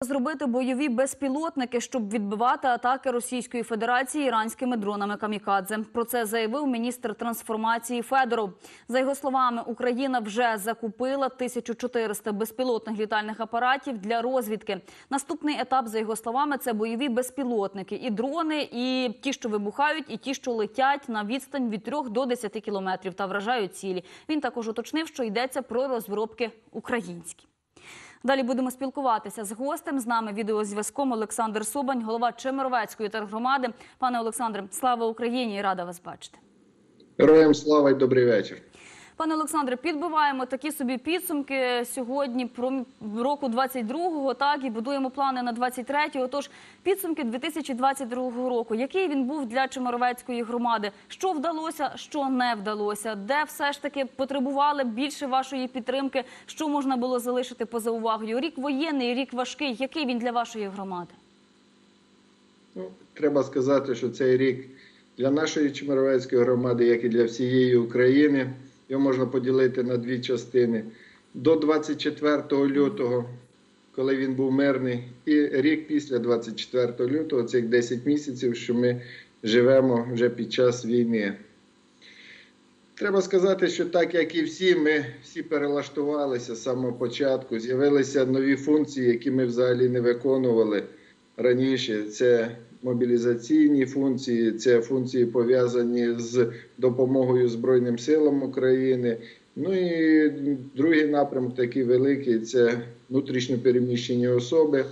Зробити бойові безпілотники, щоб відбивати атаки Російської Федерації іранськими дронами камікадзе. Про це заявив міністр трансформації Федоров. За його словами, Україна вже закупила 1400 безпілотних літальних апаратів для розвідки. Наступний етап, за його словами, це бойові безпілотники, і дрони, і ті, що вибухають, і ті, що летять на відстань від 3 до 10 кілометрів та вражають цілі. Він також уточнив, що йдеться про розробки українські. Далі будемо спілкуватися з гостем. З нами відеозв'язком Олександр Собань, голова Чемеровецької тергромади. Пане Олександре, слава Україні! і Рада вас бачити. Героям слава і добрий вечір. Пане Олександре, підбиваємо такі собі підсумки сьогодні про року 22-го, так і будуємо плани на 23-го. Тож підсумки 2022 року. Який він був для Чемеровецької громади? Що вдалося, що не вдалося? Де все ж таки потребували більше вашої підтримки? Що можна було залишити поза увагою? Рік воєнний, рік важкий. Який він для вашої громади? Ну, треба сказати, що цей рік для нашої Чемеровецької громади, як і для всієї України, його можна поділити на дві частини. До 24 лютого, коли він був мирний, і рік після 24 лютого, цих 10 місяців, що ми живемо вже під час війни. Треба сказати, що так як і всі, ми всі перелаштувалися з самого початку. З'явилися нові функції, які ми взагалі не виконували раніше. Це мобілізаційні функції, це функції пов'язані з допомогою Збройним силам України. Ну і другий напрямок, такий великий, це внутрішньо переміщені особи.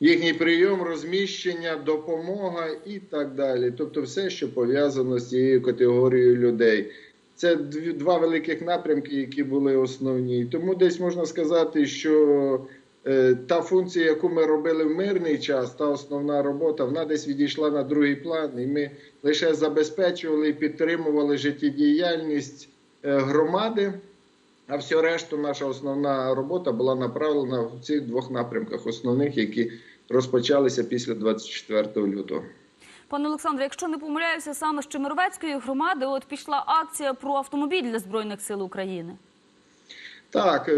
Їхній прийом, розміщення, допомога і так далі. Тобто, все, що пов'язано з цією категорією людей. Це два великих напрямки, які були основні. Тому десь можна сказати, що та функція, яку ми робили в мирний час, та основна робота, вона десь відійшла на другий план, і ми лише забезпечували і підтримували життєдіяльність е, громади. А все решту, наша основна робота була направлена в цих двох напрямках, основних, які розпочалися після 24 лютого. Пане Олександре, якщо не помиляюся, саме з Чемеровецької громади от пішла акція про автомобіль для збройних сил України. Так, е,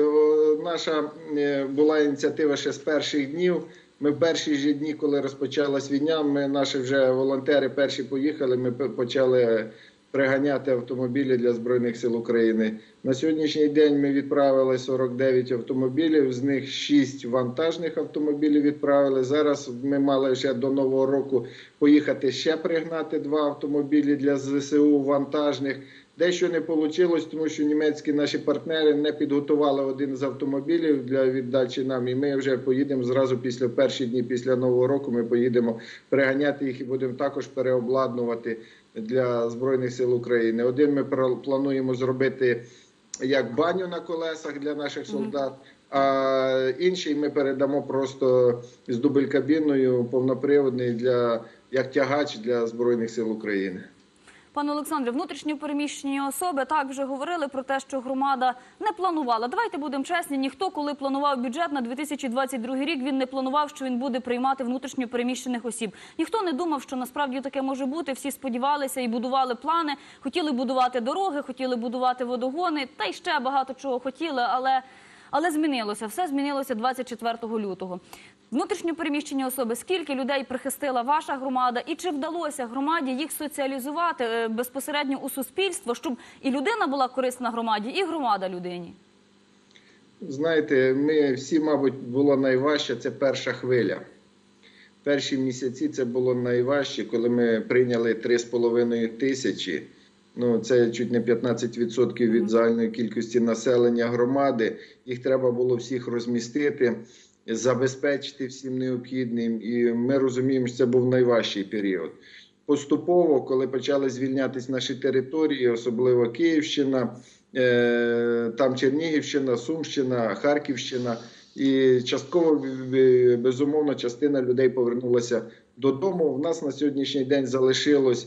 наша е, була ініціатива ще з перших днів. Ми в перші ж дні, коли розпочалась війна, ми наші вже волонтери перші поїхали. Ми почали приганяти автомобілі для збройних сил України. На сьогоднішній день ми відправили 49 автомобілів. З них 6 вантажних автомобілів відправили. Зараз ми мали ще до нового року поїхати ще пригнати два автомобілі для ЗСУ вантажних. Дещо не вийшло, тому що німецькі наші партнери не підготували один з автомобілів для віддачі нам. І ми вже поїдемо зразу після перші дні після нового року. Ми поїдемо приганяти їх і будемо також переобладнувати для збройних сил України. Один ми плануємо зробити як баню на колесах для наших солдат. А інший ми передамо просто з дубль-кабіною повноприводний для як тягач для збройних сил України. Пане Олександре, внутрішньо переміщені особи так вже говорили про те, що громада не планувала. Давайте будемо чесні. Ніхто, коли планував бюджет на 2022 рік, він не планував, що він буде приймати внутрішньо переміщених осіб. Ніхто не думав, що насправді таке може бути. Всі сподівалися і будували плани. Хотіли будувати дороги, хотіли будувати водогони, та й ще багато чого хотіли, але. Але змінилося, все змінилося 24 лютого. Внутрішньо переміщені особи, скільки людей прихистила ваша громада, і чи вдалося громаді їх соціалізувати е, безпосередньо у суспільство, щоб і людина була корисна громаді, і громада людині? Знаєте, ми всі, мабуть, було найважче це перша хвиля. Перші місяці це було найважче, коли ми прийняли 3,5 тисячі. Ну, це чуть не 15% від загальної кількості населення громади. Їх треба було всіх розмістити, забезпечити всім необхідним. І ми розуміємо, що це був найважчий період. Поступово, коли почали звільнятись наші території, особливо Київщина, е, там Чернігівщина, Сумщина, Харківщина. І частково безумовно частина людей повернулася додому. У нас на сьогоднішній день залишилось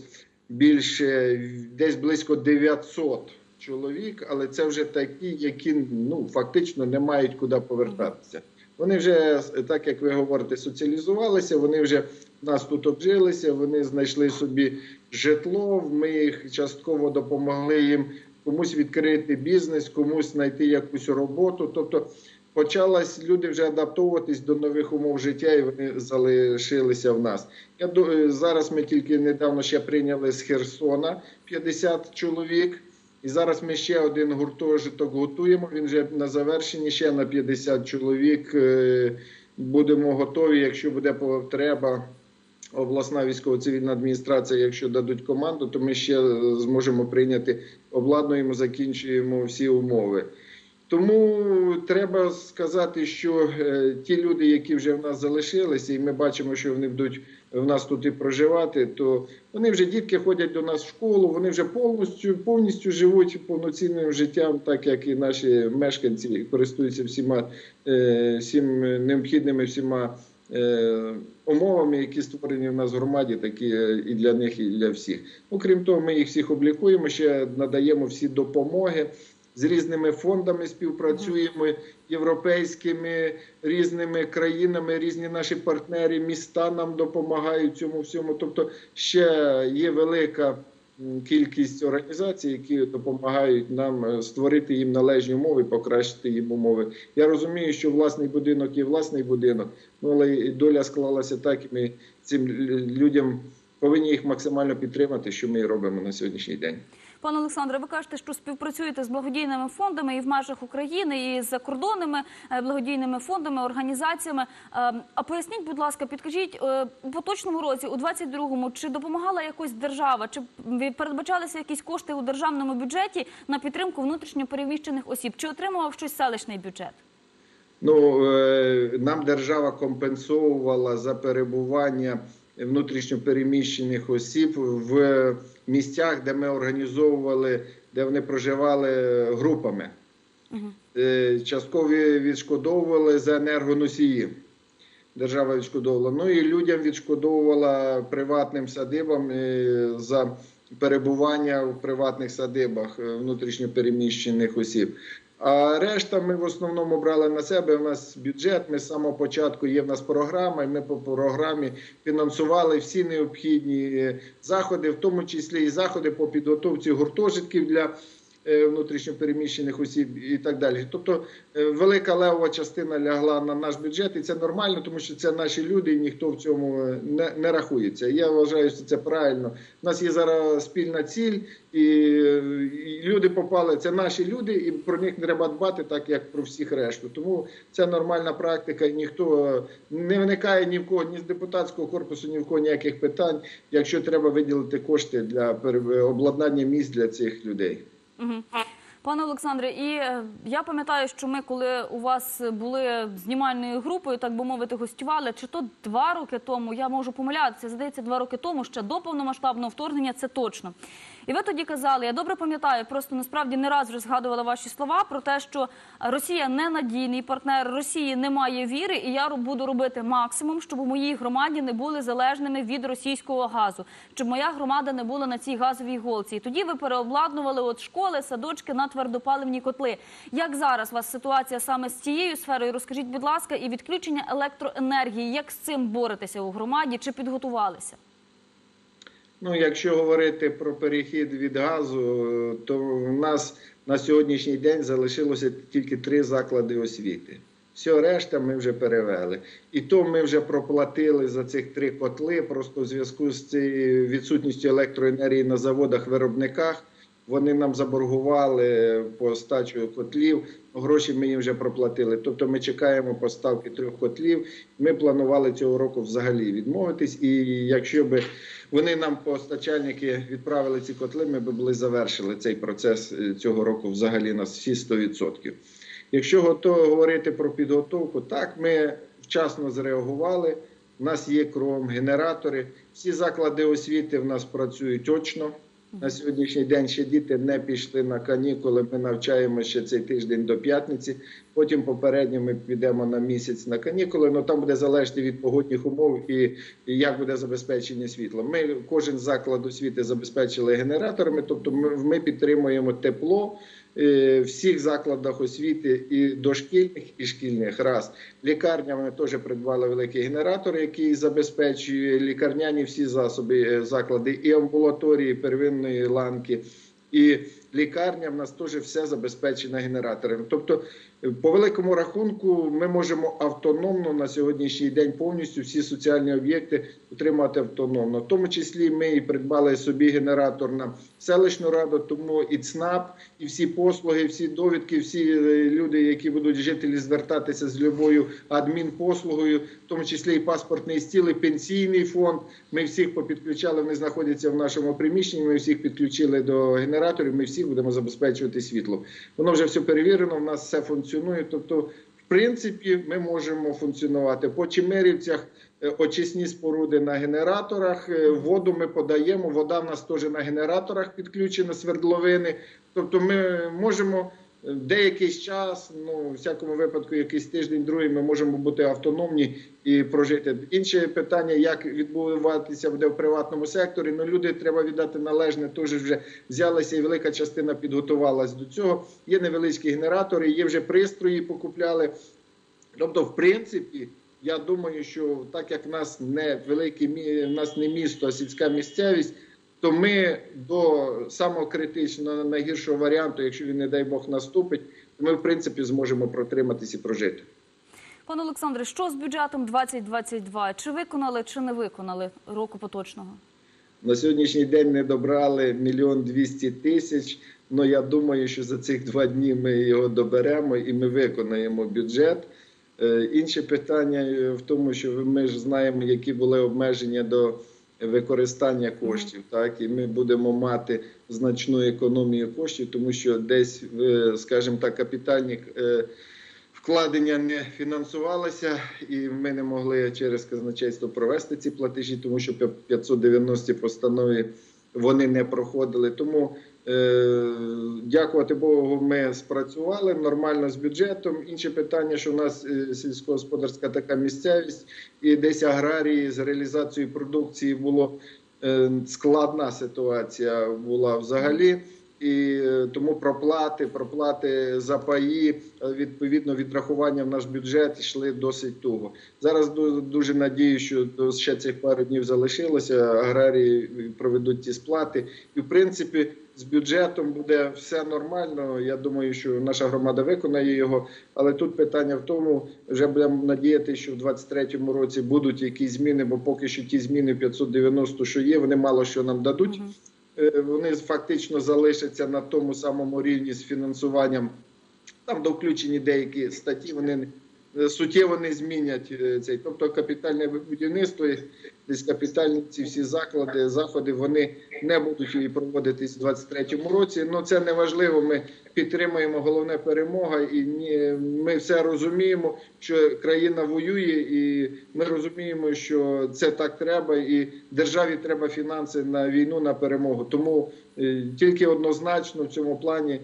більше десь близько 900 чоловік, але це вже такі, які ну фактично не мають куди повертатися. Вони вже, так як ви говорите, соціалізувалися. Вони вже нас тут обжилися. Вони знайшли собі житло. Ми їх частково допомогли їм комусь відкрити бізнес, комусь знайти якусь роботу. Тобто почалась люди вже адаптовуватись до нових умов життя, і вони залишилися в нас. Я е, зараз ми тільки недавно ще прийняли з Херсона 50 чоловік. І зараз ми ще один гуртожиток готуємо. Він вже на завершенні ще на 50 чоловік. Е, Будемо готові, якщо буде потреба. Обласна військово-цивільна адміністрація, якщо дадуть команду, то ми ще е, зможемо прийняти, обладнуємо, закінчуємо всі умови. Тому треба сказати, що е, ті люди, які вже в нас залишилися, і ми бачимо, що вони будуть в нас тут і проживати, то вони вже дітки ходять до нас в школу, вони вже повністю повністю живуть повноцінним життям, так як і наші мешканці користуються всіма е, всім необхідними всіма е, умовами, які створені в нас в громаді, такі і для них, і для всіх. Окрім того, ми їх всіх облікуємо, ще надаємо всі допомоги. З різними фондами співпрацюємо, європейськими різними країнами, різні наші партнери, міста нам допомагають цьому всьому. Тобто ще є велика кількість організацій, які допомагають нам е, створити їм належні умови, покращити їм умови. Я розумію, що власний будинок є власний будинок, ну але доля склалася так, і ми цим людям повинні їх максимально підтримати, що ми робимо на сьогоднішній день. Пане Олександре, ви кажете, що співпрацюєте з благодійними фондами і в межах України, і з закордонними е, благодійними фондами, організаціями. Е, А поясніть, будь ласка, підкажіть е, у поточному році, у 22-му, чи допомагала якось держава, чи передбачалися якісь кошти у державному бюджеті на підтримку внутрішньопереміщених осіб? Чи отримував щось селищний бюджет? Ну е, нам держава компенсовувала за перебування внутрішньопереміщених осіб в місцях, де ми організовували, де вони проживали групами. Е, Частково відшкодовували за енергоносії. Держава відшкодовувала. Ну і людям відшкодовувала приватним садибам е, за перебування в приватних садибах е, внутрішньопереміщених осіб. А решта ми в основному брали на себе. У нас бюджет. Ми з самого початку є в нас програма, і ми по програмі фінансували всі необхідні е, заходи, в тому числі і заходи по підготовці гуртожитків для внутрішньопереміщених осіб і так далі. Тобто е, велика левова частина лягла на наш бюджет, і це нормально, тому що це наші люди, і ніхто в цьому е, не, не рахується. Я вважаю, що це правильно. У нас є зараз спільна ціль, і, е, і люди попали. Це наші люди, і про них треба дбати, так як про всіх решту. Тому це нормальна практика. і Ніхто е, не виникає ні в кого, ні з депутатського корпусу, ні в кого ніяких питань, якщо треба виділити кошти для обладнання місць для цих людей. Пане Олександре, і е, я пам'ятаю, що ми, коли у вас були знімальною групою, так би мовити, гостювали, чи то два роки тому, я можу помилятися, здається, два роки тому, ще до повномасштабного вторгнення, це точно. І ви тоді казали, я добре пам'ятаю, просто насправді не раз вже згадувала ваші слова про те, що Росія ненадійний партнер, Росії немає віри, і я буду робити максимум, щоб у моїй громаді не були залежними від російського газу, щоб моя громада не була на цій газовій голці. І тоді ви переобладнували от школи, садочки на твердопаливні котли. Як зараз у вас ситуація саме з цією сферою? Розкажіть, будь ласка, і відключення електроенергії. Як з цим боретеся у громаді? Чи підготувалися? Ну, якщо говорити про перехід від газу, то в нас на сьогоднішній день залишилося тільки три заклади освіти. Все решта ми вже перевели. І то ми вже проплатили за цих три котли. Просто в зв'язку з цією відсутністю електроенергії на заводах-виробниках. Вони нам заборгували по стачу котлів. Гроші їм вже проплатили. Тобто ми чекаємо поставки трьох котлів. Ми планували цього року взагалі відмовитись. І якщо би вони нам постачальники відправили ці котли, ми би були завершили цей процес е, цього року взагалі на всі 100%. Якщо готово говорити про підготовку, так ми вчасно зреагували. У нас є кром, генератори. Всі заклади освіти в нас працюють очно. На сьогоднішній день ще діти не пішли на канікули. Ми навчаємо ще цей тиждень до п'ятниці. Потім попередньо ми підемо на місяць на канікули. Ну там буде залежати від погодних умов і, і як буде забезпечення світла. Ми кожен заклад освіти забезпечили генераторами, тобто ми, ми підтримуємо тепло. е, В всіх закладах освіти і дошкільних, і шкільних раз лікарнями ми теж придбали великий генератор, який забезпечує лікарняні всі засоби е, заклади і амбулаторії і первинної ланки, і лікарня, в нас теж все забезпечено генераторами. Тобто, по великому рахунку, ми можемо автономно на сьогоднішній день повністю всі соціальні об'єкти утримати автономно. В тому числі ми і придбали собі генератор на селищну раду, тому і ЦНАП, і всі послуги, всі довідки, всі е, люди, які будуть жителі звертатися з любою адмінпослугою, в тому числі і паспортний стіл, і пенсійний фонд. Ми всіх попідключали, вони знаходяться в нашому приміщенні. Ми всіх підключили до генераторів. Ми всіх будемо забезпечувати світло. Воно вже все перевірено. в нас все функціонує. Тобто, в принципі, ми можемо функціонувати по Чемерівцях. е, Очисні споруди на генераторах, е, воду ми подаємо. Вода в нас теж на генераторах підключена свердловини. Тобто, ми можемо деякий час, ну в всякому випадку, якийсь тиждень, другий, ми можемо бути автономні і прожити. Інше питання, як відбуватися буде в приватному секторі. Ну люди треба віддати належне, теж вже взялися, і велика частина підготувалась до цього. Є невеличкі генератори, є вже пристрої, покупляли. Тобто, в принципі, я думаю, що так як в нас не велике в нас не місто, а сільська місцевість, то ми до самого критичного найгіршого варіанту, якщо він, не дай Бог, наступить, то ми в принципі зможемо протриматись і прожити. Пане Олександре, що з бюджетом 2022? Чи виконали, чи не виконали року поточного? На сьогоднішній день не добрали мільйон двісті тисяч. Ну я думаю, що за цих два дні ми його доберемо і ми виконаємо бюджет. Е, Інше питання е, в тому, що ми ж знаємо, які були обмеження до використання коштів, так і ми будемо мати значну економію коштів, тому що десь, е, скажімо так, капітальні е, вкладення не фінансувалися, і ми не могли через казначейство провести ці платежі, тому що 590 постанови вони не проходили. Тому дякувати Богу, ми спрацювали нормально з бюджетом. Інше питання, що в нас е, сільськогосподарська така місцевість, і десь аграрії з реалізацією продукції було е, складна ситуація була взагалі. І е, тому проплати, проплати за паї, е, відповідно відрахування в наш бюджет йшли досить туго. Зараз дуже надію, що ще цих пару днів залишилося. Аграрії проведуть ті сплати, і в принципі з бюджетом буде все нормально. Я думаю, що наша громада виконає його. Але тут питання в тому, вже будемо надіяти, що в 23-му році будуть якісь зміни, бо поки що ті зміни 590, що є, вони мало що нам дадуть. Е, вони фактично залишаться на тому самому рівні з фінансуванням. Там до включені деякі статті, вони е, суттєво не змінять е, цей. Тобто капітальне будівництво, десь капітальні ці всі заклади, заходи, вони не будуть проводитись у 23-му році. Ну це не важливо. Ми підтримуємо головне перемога, і ми все розуміємо, що країна воює, і ми розуміємо, що це так треба, і державі треба фінанси на війну, на перемогу. Тому е, тільки однозначно в цьому плані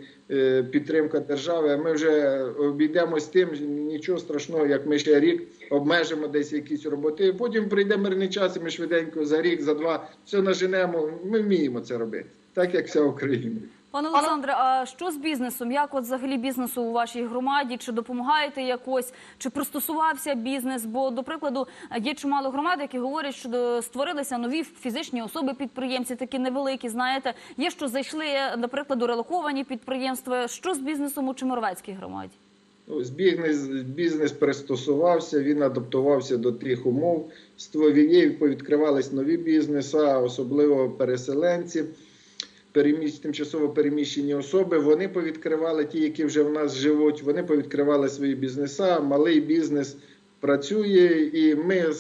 підтримка держави. А ми вже обійдемось тим, нічого страшного, як ми ще рік обмежимо десь якісь роботи. Потім прийде мирний час, і ми швиденько за рік, за два все наженемо. Ми вміємо це робити, так як вся Україна. Пане Олександре, а що з бізнесом? Як от взагалі бізнесу у вашій громаді? Чи допомагаєте якось? Чи пристосувався бізнес? Бо, до прикладу, є чимало громад, які говорять, що створилися нові фізичні особи підприємці, такі невеликі. Знаєте, є що зайшли, наприклад, релоковані підприємства. Що з бізнесом у Чемеровецькій громаді? Ну, Бізнес, бізнес пристосувався, він адаптувався до тих умов. Ствовіє повідкривались нові бізнеса, особливо переселенці, переміщ, тимчасово переміщені особи. Вони повідкривали ті, які вже в нас живуть. Вони повідкривали свої бізнеса. Малий бізнес працює, і ми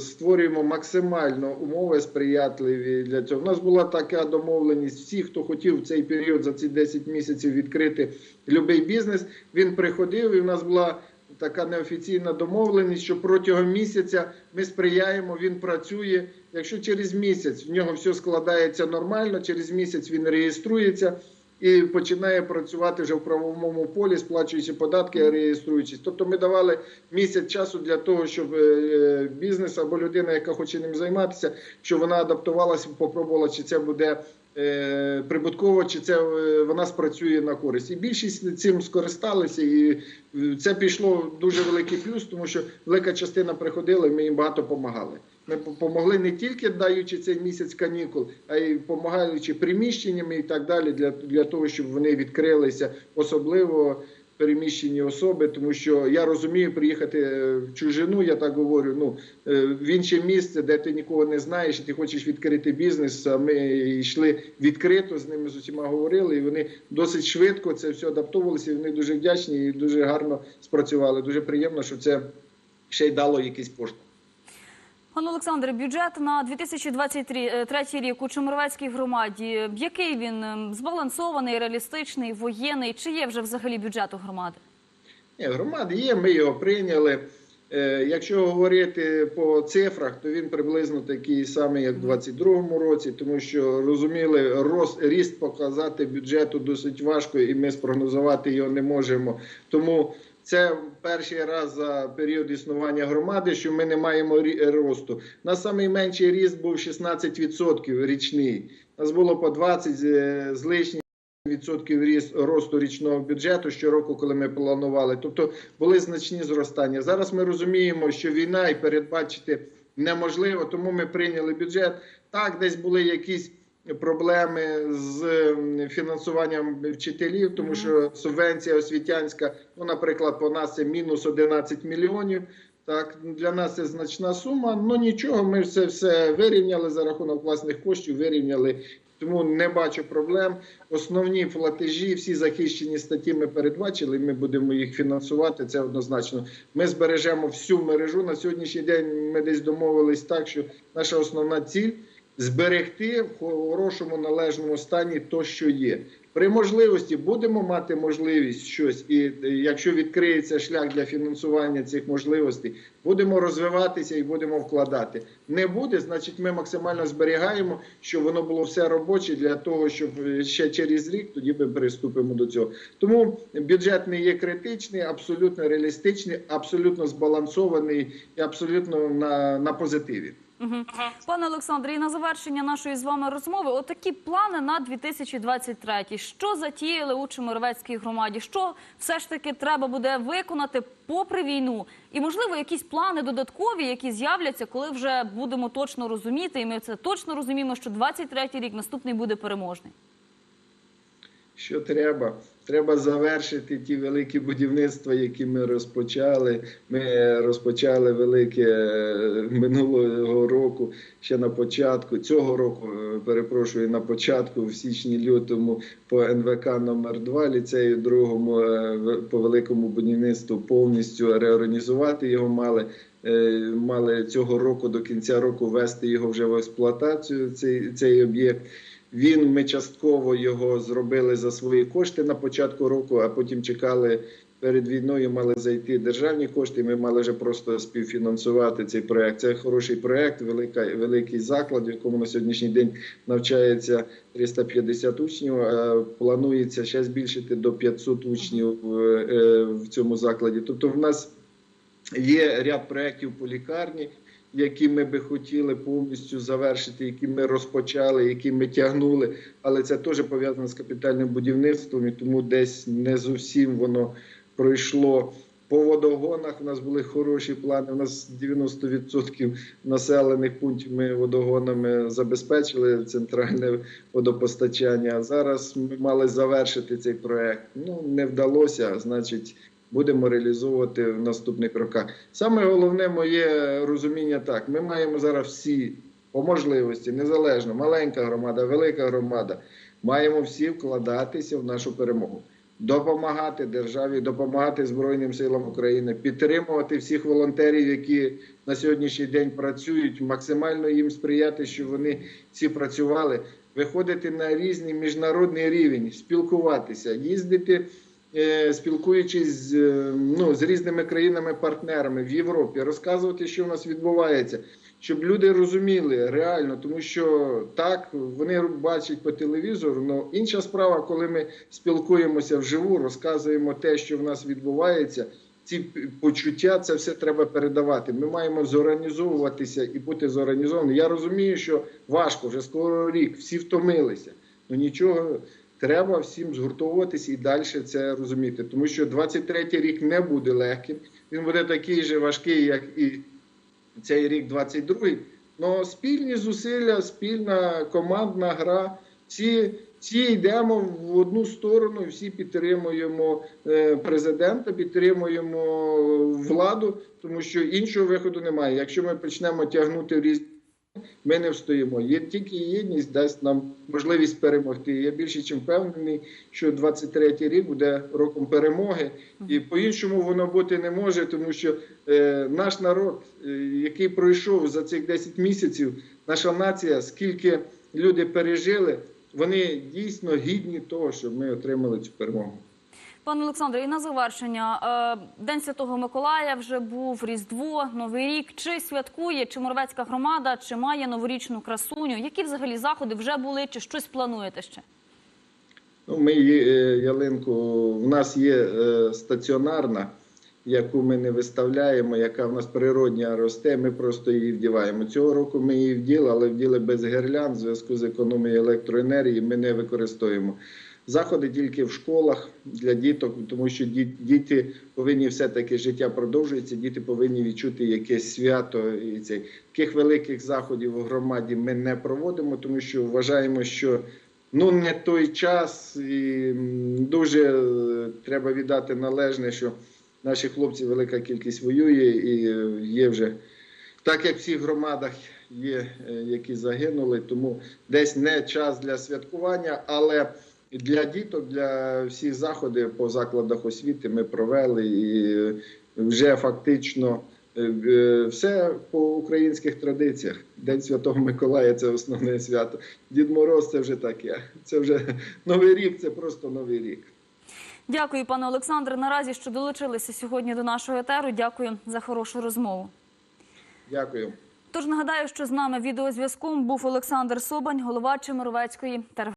створюємо максимально умови сприятливі для цього. У нас була така домовленість. Всі, хто хотів в цей період за ці 10 місяців відкрити будь-який бізнес, він приходив, і в нас була така неофіційна домовленість, що протягом місяця ми сприяємо, він працює. Якщо через місяць в нього все складається нормально, через місяць він реєструється і починає працювати вже в правовому полі, сплачуючи податки, реєструючись. Тобто ми давали місяць часу для того, щоб е, бізнес або людина, яка хоче ним займатися, щоб вона адаптувалася, попробувала, чи це буде е, прибутково, чи це е, вона спрацює на користь. І більшість цим скористалися, і е, це пішло дуже великий плюс, тому що велика частина приходила, і ми їм багато допомагали. Ми допомогли не тільки даючи цей місяць канікул, а й допомагаючи приміщеннями і так далі, для, для того, щоб вони відкрилися, особливо переміщені особи, тому що я розумію, приїхати е, в чужину, я так говорю, ну е, в інше місце, де ти нікого не знаєш, ти хочеш відкрити бізнес. А ми йшли відкрито з ними з усіма говорили, і вони досить швидко це все адаптувалися. І вони дуже вдячні і дуже гарно спрацювали. Дуже приємно, що це ще й дало якийсь поштовх. Пане Олександре, бюджет на 2023 рік у Чемеровецькій громаді. Який він збалансований, реалістичний, воєнний? Чи є вже взагалі бюджет у громади? Ні, громади є, ми його прийняли. Е, Якщо говорити по цифрах, то він приблизно такий самий, як у 2022 році, тому що розуміли, роз, ріст показати бюджету досить важко, і ми спрогнозувати його не можемо. Тому це перший раз за період існування громади, що ми не маємо росту. Нас найменший ріст був 16% річний. У нас було по 20 з- з лишнім відсотків ріст росту річного бюджету щороку, коли ми планували. Тобто були значні зростання. Зараз ми розуміємо, що війна і передбачити неможливо, тому ми прийняли бюджет. Так, десь були якісь проблеми з фінансуванням вчителів, тому що субвенція освітянська, ну, наприклад, по нас це мінус 11 мільйонів. Так, для нас це значна сума. Ну нічого, ми це все вирівняли за рахунок власних коштів, вирівняли. Тому не бачу проблем. Основні платежі, всі захищені статті ми передбачили. Ми будемо їх фінансувати. Це однозначно. Ми збережемо всю мережу. На сьогоднішній день ми десь домовились так, що наша основна ціль зберегти в хорошому належному стані то, що є. При можливості будемо мати можливість щось, і е, якщо відкриється шлях для фінансування цих можливостей, будемо розвиватися і будемо вкладати. Не буде, значить, ми максимально зберігаємо, щоб воно було все робоче для того, щоб е, ще через рік тоді ми приступимо до цього. Тому бюджет не є критичний, абсолютно реалістичний, абсолютно збалансований і абсолютно на, на позитиві. Пане Олександре, і на завершення нашої з вами розмови, отакі плани на 2023. Що затіяли у Чемеровецькій громаді? Що все ж таки треба буде виконати попри війну? І можливо, якісь плани додаткові, які з'являться, коли вже будемо точно розуміти, і ми це точно розуміємо, що 23-й рік наступний буде переможний. Що треба? Треба завершити ті великі будівництва, які ми розпочали. Ми розпочали велике е, минулого року, ще на початку цього року, е, перепрошую, на початку, в січні-лютому по НВК номер 2 ліцею другому е, по великому будівництву повністю реорганізувати його мали. Е, Мали цього року до кінця року ввести його вже в експлуатацію. Цей, цей об'єкт. Він ми частково його зробили за свої кошти на початку року, а потім чекали перед війною. Мали зайти державні кошти. Ми мали вже просто співфінансувати цей проект. Це хороший проект, велика великий заклад, в якому на сьогоднішній день навчається 350 учнів. Планується ще збільшити до 500 учнів е, е, в цьому закладі. Тобто, в нас є ряд проєктів по лікарні, які ми би хотіли повністю завершити, які ми розпочали, які ми тягнули. Але це теж пов'язано з капітальним будівництвом, і тому десь не зовсім воно пройшло. По водогонах у нас були хороші плани. У нас 90% населених пунктів ми водогонами забезпечили центральне водопостачання. Зараз ми мали завершити цей проект. Ну не вдалося, значить, будемо реалізовувати в наступних роках. Саме головне моє розуміння так: ми маємо зараз всі по можливості, незалежно, маленька громада, велика громада, маємо всі вкладатися в нашу перемогу. Допомагати державі, допомагати Збройним силам України, підтримувати всіх волонтерів, які на сьогоднішній день працюють, максимально їм сприяти, щоб вони всі працювали, виходити на різний міжнародний рівень, спілкуватися, їздити спілкуючись з, е, ну, з різними країнами-партнерами в Європі, розказувати, що в нас відбувається, щоб люди розуміли реально, тому що так вони бачать по телевізору. але інша справа, коли ми спілкуємося вживу, розказуємо те, що в нас відбувається. Ці почуття, це все треба передавати. Ми маємо зорганізовуватися і бути зорганізовані. Я розумію, що важко вже скоро рік, всі втомилися. Ну нічого, треба всім згуртовуватися і далі це розуміти. Тому що 23-й рік не буде легким. Він буде такий же важкий, як і цей рік 22-й. Ну, спільні зусилля, спільна командна гра. Всі, всі йдемо в одну сторону, всі підтримуємо е, президента, підтримуємо владу, тому що іншого виходу немає. Якщо ми почнемо тягнути різні, ми не встоїмо. Є тільки єдність дасть нам можливість перемогти. Я більше чим впевнений, що 23-й рік буде роком перемоги, і по-іншому воно бути не може, тому що е, наш народ, е, який пройшов за цих 10 місяців, наша нація, скільки люди пережили, вони дійсно гідні того, щоб ми отримали цю перемогу. Пане Олександре, і на завершення е, День Святого Миколая вже був Різдво, Новий рік. Чи святкує Чемеровецька громада, чи має новорічну красуню? Які взагалі заходи вже були, чи щось плануєте ще? Ну, ми е, ялинку, в нас є е, стаціонарна, яку ми не виставляємо, яка в нас природня росте, ми просто її вдіваємо. Цього року ми її вділи, але вділи без гирлянд в зв'язку з економією електроенергії. Ми не використовуємо. Заходи тільки в школах для діток, тому що діти повинні все-таки життя продовжується, діти повинні відчути якесь свято. І цей. Таких великих заходів у громаді ми не проводимо, тому що вважаємо, що ну не той час, і дуже е, треба віддати належне, що наші хлопці велика кількість воює і е, є вже так, як в всіх громадах є, е, які загинули, тому десь не час для святкування, але для діток, для всіх заходів по закладах освіти ми провели і вже фактично. е, е, Все по українських традиціях. День Святого Миколая це основне свято. Дід Мороз це вже таке. Це вже новий рік, це просто новий рік. Дякую, пане Олександре. Наразі що долучилися сьогодні до нашого етеру. Дякую за хорошу розмову. Дякую. Тож нагадаю, що з нами відеозв'язком був Олександр Собань, голова Чемеровецької ТРГ.